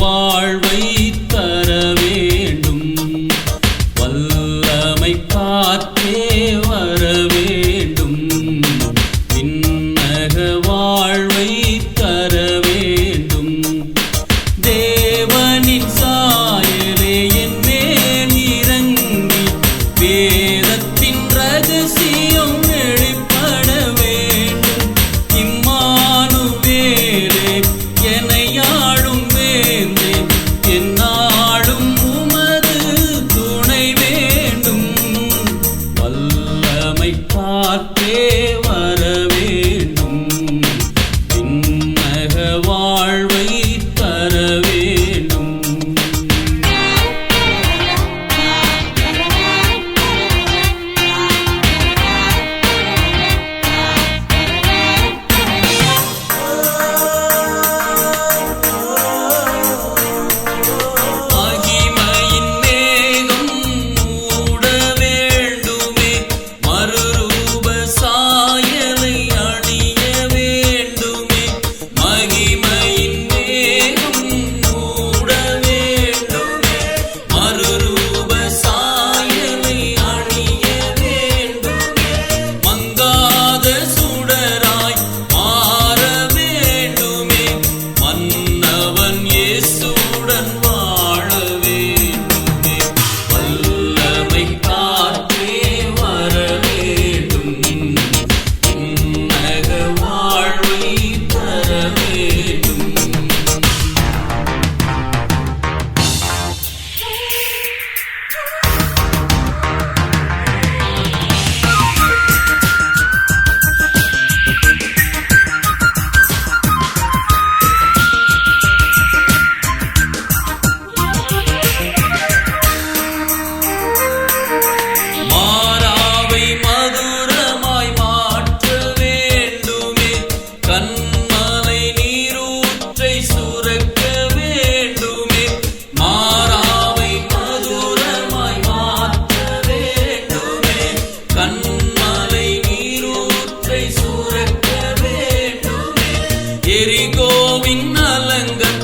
வாழ்வை தர வேண்டும். வல்லமை காத்தே வர வேண்டும். விண்ணகவ உம்மை பார்த்தே எரிகோவின் அலங்கன்